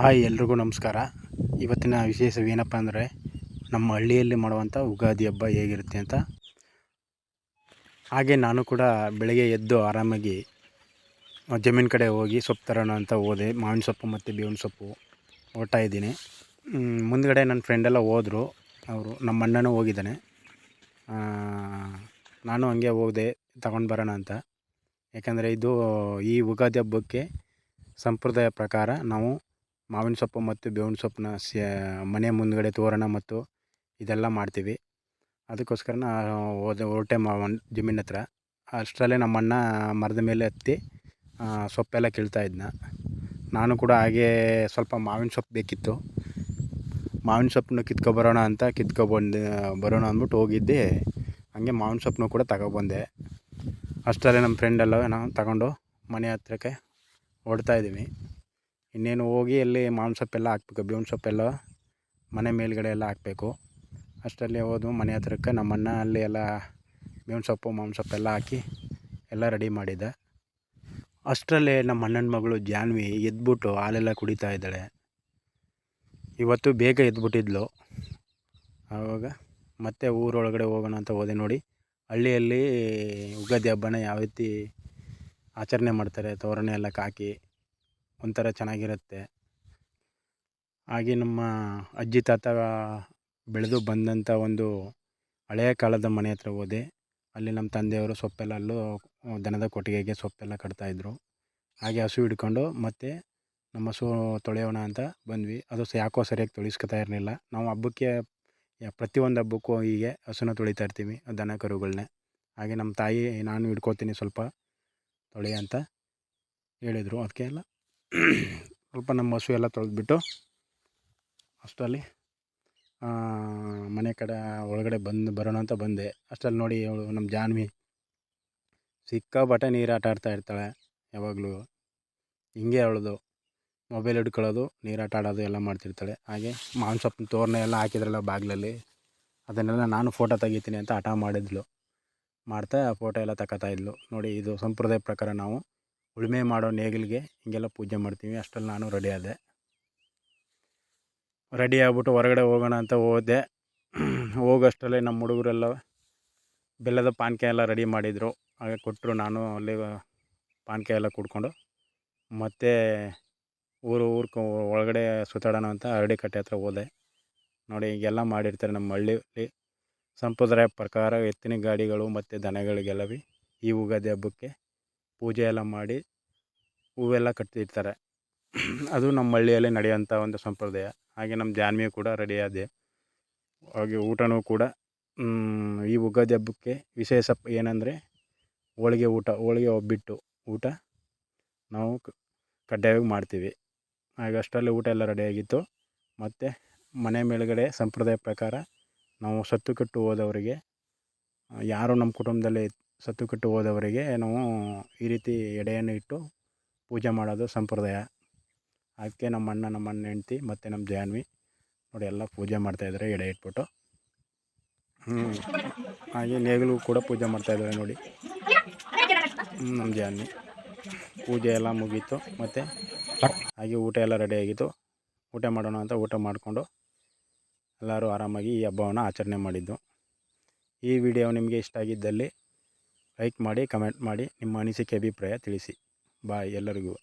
Hi ಎಲ್ರಿಗೂ ನಮಸ್ಕಾರ. ಇವತ್ತಿನ ವಿಶೇಷವೇನಪ್ಪ ಅಂದರೆ ನಮ್ಮ ಹಳ್ಳಿಯಲ್ಲಿ ಮಾಡುವಂಥ ಉಗಾದಿ ಹಬ್ಬ ಹೇಗಿರುತ್ತೆ ಅಂತ. ಹಾಗೆ ನಾನು ಕೂಡ ಬೆಳಗ್ಗೆ ಎದ್ದು ಆರಾಮಾಗಿ ಜಮೀನು ಕಡೆ ಹೋಗಿ ಸೊಪ್ಪು ತರೋಣ ಅಂತ ಹೋದೆ. ಮಾವಿನ ಸೊಪ್ಪು ಮತ್ತು ಬೇವಿನ ಸೊಪ್ಪು ಓಡ್ತಾ ಇದ್ದೀನಿ. ಮುಂದ್ಗಡೆ ನನ್ನ ಫ್ರೆಂಡೆಲ್ಲ ಹೋದರು. ಅವರು ನಮ್ಮ ಅಣ್ಣನೂ ಹೋಗಿದ್ದಾನೆ. ನಾನು ಹಂಗೆ ಹೋದೆ ತಗೊಂಡು ಬರೋಣ ಅಂತ. ಯಾಕಂದರೆ ಇದು ಈ ಉಗಾದಿ ಹಬ್ಬಕ್ಕೆ ಸಂಪ್ರದಾಯ ಪ್ರಕಾರ ನಾವು ಮಾವಿನ ಸೊಪ್ಪು ಮತ್ತು ಬೇವಿನ ಸೊಪ್ಪನ್ನ ಸ್ಯಾ ಮನೆ ಮುಂದುಗಡೆ ತೋರಣ ಮತ್ತು ಇದೆಲ್ಲ ಮಾಡ್ತೀವಿ. ಅದಕ್ಕೋಸ್ಕರ ಹೋದ, ಹೊರಟೆ ಮಾವನ್ ಜಮೀನ್ ಹತ್ರ. ಅಷ್ಟರಲ್ಲೇ ನಮ್ಮ ಅಣ್ಣ ಮರದ ಮೇಲೆ ಹತ್ತಿ ಸೊಪ್ಪೆಲ್ಲ ಕೀಳ್ತಾ ಇದ್ನ. ನಾನು ಕೂಡ ಹಾಗೇ ಸ್ವಲ್ಪ ಮಾವಿನ ಸೊಪ್ಪು ಬೇಕಿತ್ತು. ಮಾವಿನ ಸೊಪ್ಪನ್ನ ಕಿತ್ಕೊಬರೋಣ ಅಂತ ಕಿತ್ಕೊಬಂದು ಬರೋಣ ಅಂದ್ಬಿಟ್ಟು ಹೋಗಿದ್ದೆ. ಹಾಗೆ ಮಾವಿನ ಸೊಪ್ಪನ್ನು ಕೂಡ ತಗೊಬಂದೆ. ಅಷ್ಟರಲ್ಲೇ ನಮ್ಮ ಫ್ರೆಂಡೆಲ್ಲ ನಾವು ತಗೊಂಡು ಮನೆ ಹತ್ರಕ್ಕೆ ಹೊಡ್ತಾಯಿದ್ದೀವಿ ಇನ್ನೇನು ಹೋಗಿ ಅಲ್ಲಿ ಮಾವಿನ ಸೊಪ್ಪೆಲ್ಲ ಹಾಕ್ಬೇಕು, ಬೇವಿನ ಸೊಪ್ಪೆಲ್ಲ ಮನೆ ಮೇಲ್ಗಡೆ ಎಲ್ಲ ಹಾಕಬೇಕು. ಅಷ್ಟರಲ್ಲಿ ಹೋದ್ವು ಮನೆ ಹತ್ರಕ್ಕೆ ನಮ್ಮಣ್ಣ ಅಲ್ಲಿ ಎಲ್ಲ ಬೇವಿನ ಸೊಪ್ಪು, ಮಾವಿನ ಸೊಪ್ಪೆಲ್ಲ ಹಾಕಿ ಎಲ್ಲ ರೆಡಿ ಮಾಡಿದ್ದೆ ಅಷ್ಟರಲ್ಲೇ ನಮ್ಮ ಅಣ್ಣನ ಮಗಳು ಜಾನ್ವಿ ಎದ್ಬಿಟ್ಟು ಹಾಲೆಲ್ಲ ಕುಡಿತಾ ಇದ್ದಾಳೆ. ಇವತ್ತು ಬೇಗ ಎದ್ಬಿಟ್ಟಿದ್ಲು. ಆವಾಗ ಮತ್ತೆ ಊರೊಳಗಡೆ ಹೋಗೋಣ ಅಂತ ಹೋದೆ ನೋಡಿ. ಹಳ್ಳಿಯಲ್ಲಿ ಉಗಾದಿ ಹಬ್ಬನ ಯಾವ ರೀತಿ ಆಚರಣೆ ಮಾಡ್ತಾರೆ, ತೋರಣೆ ಎಲ್ಲ ಹಾಕಿ ಒಂಥರ ಚೆನ್ನಾಗಿರುತ್ತೆ. ಹಾಗೆ ನಮ್ಮ ಅಜ್ಜಿ ತಾತ ಬೆಳೆದು ಬಂದಂಥ ಒಂದು ಹಳೆಯ ಕಾಲದ ಮನೆ ಹತ್ರ ಹೋದೆ. ಅಲ್ಲಿ ನಮ್ಮ ತಂದೆಯವರು ಸೊಪ್ಪೆಲ್ಲ ಅಲ್ಲೂ ದನದ ಕೊಟ್ಟಿಗೆಗೆ ಸೊಪ್ಪೆಲ್ಲ ಕಟ್ತಾಯಿದ್ರು ಹಾಗೆ ಹಸು ಹಿಡ್ಕೊಂಡು ಮತ್ತೆ ನಮ್ಮ ಹಸು ತೊಳೆಯೋಣ ಅಂತ ಬಂದ್ವಿ. ಅದು ಯಾಕೋ ಸರಿಯಾಗಿ ತೊಳಿಸ್ಕೊತಾ ಇರಲಿಲ್ಲ. ನಾವು ಹಬ್ಬಕ್ಕೆ ಪ್ರತಿಯೊಂದು ಹಬ್ಬಕ್ಕೂ ಹೀಗೆ ಹಸುನ ತೊಳಿತಾ ಇರ್ತೀವಿ, ದನ ಕರುಗಳನ್ನೇ ಹಾಗೆ ನಮ್ಮ ತಾಯಿ, ನಾನು ಹಿಡ್ಕೊತೀನಿ ಸ್ವಲ್ಪ ತೊಳೆ ಅಂತ ಹೇಳಿದರು. ಅದಕ್ಕೆ ಎಲ್ಲ ಸ್ವಲ್ಪ ನಮ್ಮ ಹಸು ಎಲ್ಲ ತೊಳೆದ್ಬಿಟ್ಟು ಅಷ್ಟರಲ್ಲಿ ಮನೆ ಕಡೆ, ಒಳಗಡೆ ಬಂದು ಬರೋಣ ಅಂತ ಬಂದೆ. ಅಷ್ಟರಲ್ಲಿ ನೋಡಿ ಅವಳು ನಮ್ಮ ಜಾನ್ವಿ ಸಿಕ್ಕಾಪಟ್ಟೆ ನೀರು ಆಟ ಆಡ್ತಾ ಇರ್ತಾಳೆ ಯಾವಾಗಲೂ. ಹಿಂಗೆ ಅವಳದು ಮೊಬೈಲ್ ಹಿಡ್ಕೊಳ್ಳೋದು, ನೀರಾಟ ಆಡೋದು ಎಲ್ಲ ಮಾಡ್ತಿರ್ತಾಳೆ. ಹಾಗೆ ಮಾವಿನ ಸೊಪ್ಪಿನ ತೋರಣ ಎಲ್ಲ ಹಾಕಿದ್ರಲ್ಲ ಬಾಗಿಲಲ್ಲಿ, ಅದನ್ನೆಲ್ಲ ನಾನು ಫೋಟೋ ತೆಗಿತೀನಿ ಅಂತ ಹಠ ಮಾಡಿದ್ಲು. ಮಾಡ್ತಾ ಫೋಟೋ ಎಲ್ಲ ತಗೋತಾ ಇದ್ಲು. ನೋಡಿ ಇದು ಸಂಪ್ರದಾಯ ಪ್ರಕಾರ ನಾವು ಉಳುಮೆ ಮಾಡೋ ನೇಗಿಲಿಗೆ ಹೀಗೆಲ್ಲ ಪೂಜೆ ಮಾಡ್ತೀವಿ. ಅಷ್ಟರಲ್ಲಿ ನಾನು ರೆಡಿ ಆದೆ. ರೆಡಿ ಆಗ್ಬಿಟ್ಟು ಹೊರಗಡೆ ಹೋಗೋಣ ಅಂತ ಹೋದೆ. ಹೋಗೋಷ್ಟರಲ್ಲೇ ನಮ್ಮ ಹುಡುಗರೆಲ್ಲ ಬೆಲ್ಲದ ಪಾನಕ ಎಲ್ಲ ರೆಡಿ ಮಾಡಿದರು. ಹಾಗೆ ಕೊಟ್ಟರು ನಾನು ಅಲ್ಲಿ ಪಾನಕ ಎಲ್ಲ ಕುಡ್ಕೊಂಡು. ಮತ್ತೆ ಊರು ಊರು ಒಳಗಡೆ ಸುತ್ತಾಡೋಣ ಅಂತ ಹರಡಿ ಕಟ್ಟೆ ಹತ್ರ ಹೋದೆ. ನೋಡಿ ಹೀಗೆಲ್ಲ ಮಾಡಿರ್ತಾರೆ ನಮ್ಮ ಹಳ್ಳಿಯಲ್ಲಿ ಸಂಪ್ರದಾಯ ಪ್ರಕಾರ ಎತ್ತಿನ ಗಾಡಿಗಳು ಮತ್ತು ದನಗಳಿಗೆಲ್ಲ ಈ ಉಗಾದಿ ಹಬ್ಬಕ್ಕೆ ಪೂಜೆ ಎಲ್ಲ ಮಾಡಿ ಹೂವೆಲ್ಲ ಕಟ್ಟಿರ್ತಾರೆ ಅದು ನಮ್ಮ ಹಳ್ಳಿಯಲ್ಲಿ ನಡೆಯುವಂಥ ಒಂದು ಸಂಪ್ರದಾಯ. ಹಾಗೆ ನಮ್ಮ ಜಾನ್ವಿ ಕೂಡ ರೆಡಿಯಾದೆ ಹಾಗೆ ಊಟನೂ ಕೂಡ ಈ ಉಗಾದಿ ಹಬ್ಬಕ್ಕೆ ವಿಶೇಷ ಏನಂದರೆ ಹೋಳಿಗೆ ಊಟ, ಹೋಳಿಗೆ ಒಬ್ಬಿಟ್ಟು ಊಟ ನಾವು ಕಡ್ಡಾಯವಾಗಿ ಮಾಡ್ತೀವಿ. ಹಾಗೆ ಅಷ್ಟರಲ್ಲಿ ಊಟ ಎಲ್ಲ ರೆಡಿಯಾಗಿತ್ತು ಮತ್ತು ಮನೆ ಮೇಲುಗಡೆ ಸಂಪ್ರದಾಯ ಪ್ರಕಾರ ನಾವು ಸತ್ತು ಕಟ್ಟು ಹೋದವರಿಗೆ, ಯಾರು ನಮ್ಮ ಕುಟುಂಬದಲ್ಲಿ ಸತ್ತು ಕಟ್ಟು ಹೋದವರಿಗೆ ನಾವು ಈ ರೀತಿ ಎಡೆಯನ್ನು ಇಟ್ಟು ಪೂಜೆ ಮಾಡೋದು ಸಂಪ್ರದಾಯ. ಅದಕ್ಕೆ ನಮ್ಮ ಅಣ್ಣ ನಮ್ಮ ಅಣ್ಣ ಹೆಂಡ್ತಿ ಮತ್ತು ನಮ್ಮ ಜಾನ್ವಿ ನೋಡಿ ಎಲ್ಲ ಪೂಜೆ ಮಾಡ್ತಾಯಿದ್ದಾರೆ ಎಡೆ ಇಟ್ಬಿಟ್ಟು. ಹಾಗೆ ನೇಗಿಲು ಕೂಡ ಪೂಜೆ ಮಾಡ್ತಾಯಿದ್ದಾರೆ ನೋಡಿ. ನಮ್ಮ ಜಾನ್ವಿ. ಪೂಜೆ ಎಲ್ಲ ಮುಗೀತು ಮತ್ತು ಹಾಗೆ ಊಟ ಎಲ್ಲ ರೆಡಿ ಆಗಿತ್ತು ಊಟ ಮಾಡೋಣ ಅಂತ ಊಟ ಮಾಡಿಕೊಂಡು ಎಲ್ಲರೂ ಆರಾಮಾಗಿ ಈ ಹಬ್ಬವನ್ನು ಆಚರಣೆ ಮಾಡಿದ್ದು. ಈ ವಿಡಿಯೋ ನಿಮಗೆ ಇಷ್ಟ ಆಗಿದ್ದಲ್ಲಿ ಲೈಕ್ ಮಾಡಿ ಕಮೆಂಟ್ ಮಾಡಿ ನಿಮ್ಮ ಅನಿಸಿಕೆ ಅಭಿಪ್ರಾಯ ತಿಳಿಸಿ. ಬಾಯ್ ಎಲ್ಲರಿಗೂ.